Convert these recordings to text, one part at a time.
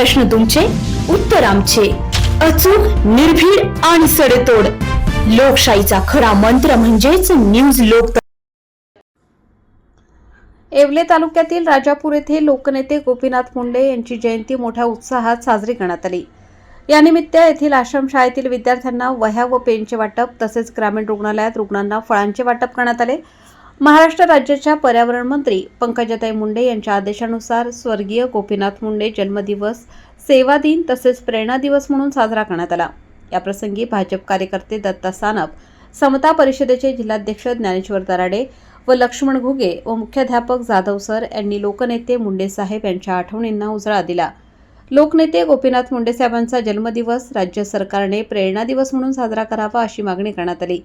प्रश्न तुमचे उत्तर आमचे. अचूक निर्भीड आणि सडेतोड. लोकशाहीचा खरा मंत्र म्हणजेच न्यूज लोक येवले तालुक्यातील राजापूर येथे लोकनेते गोपीनाथ मुंडे यांची जयंती मोठ्या उत्साहात साजरी करण्यात आली. यानिमित्त येथील आश्रम शाळेतील विद्यार्थ्यांना वह्या व पेनचे वाटप तसेच ग्रामीण रुग्णालयात रुग्णांना फळांचे वाटप करण्यात आले. महाराष्ट्र राज्याच्या पर्यावरण मंत्री पंकजाताई मुंडे यांच्या आदेशानुसार स्वर्गीय गोपीनाथ मुंडे जन्मदिवस सेवा दिन तसेच प्रेरणा दिवस म्हणून साजरा करण्यात आला. याप्रसंगी भाजप कार्यकर्ते दत्ता सानप समता परिषदेचे जिल्हाध्यक्ष ज्ञानेश्वर दराडे व लक्ष्मण घुगे व मुख्याध्यापक जाधव सर यांनी लोकनेते मुंडे साहेब यांच्या आठवणींना उजाळा दिला. लोकनेते गोपीनाथ मुंडे साहेबांचा जन्मदिवस राज्य सरकारने प्रेरणा दिवस म्हणून साजरा करावा अशी मागणी करण्यात आली.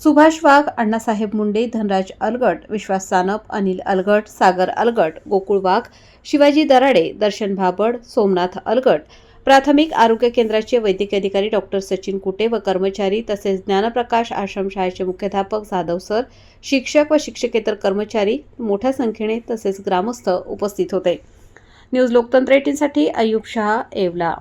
सुभाष वाघ अण्णासाहेब मुंडे धनराज अलगट विश्वास सानप अनिल अलगट सागर अलगट गोकुळ वाघ शिवाजी दराडे दर्शन भाबड सोमनाथ अलगट प्राथमिक आरोग्य केंद्राचे वैद्यकीय अधिकारी डॉक्टर सचिन कुटे व कर्मचारी तसेच ज्ञानप्रकाश आश्रमशाळेचे मुख्याध्यापक जाधव सर शिक्षक व शिक्षकेतर कर्मचारी मोठ्या संख्येने तसेच ग्रामस्थ उपस्थित होते. न्यूज लोकतंत्र एटीनसाठी अयुब शहा येवला.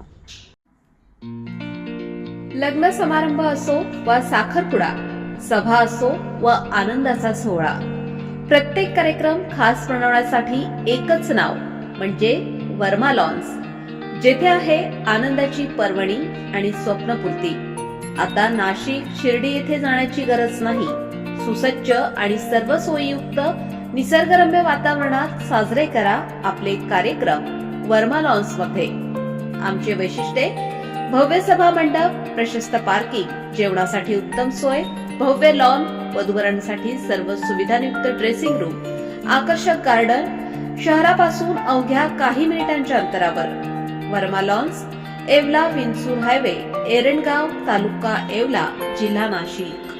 लग्न समारंभ असो वा साखरपुडा सभा असो व आनंदाचा सोहळा. प्रत्येक कार्यक्रम खास बनवण्यासाठी एकच नाव म्हणजे वर्मा लॉन्स जेथे आहे आनंदाची पर्वणी आणि स्वप्नपूर्ती. आता नाशिक शिर्डी येथे जाण्याची गरज नाही. सुसज्ज आणि सर्व सोयीयुक्त निसर्गरम्य वातावरणात साजरे करा आपले कार्यक्रम वर्मा लॉन्समध्ये आमचे वैशिष्ट्ये भव्य सभा मंडप प्रशस्त पार्किंग जेवणासाठी उत्तम सोय भव्य लॉन वधूवरांसाठी सर्व सुविधायुक्त ड्रेसिंग रूम आकर्षक गार्डन शहरापासून अवघ्या काही मिनिटांच्या अंतरावर. वर्मा लॉन्स एवला विंचूर हायवे एरणगाव तालुका एवला जिल्हा नाशिक.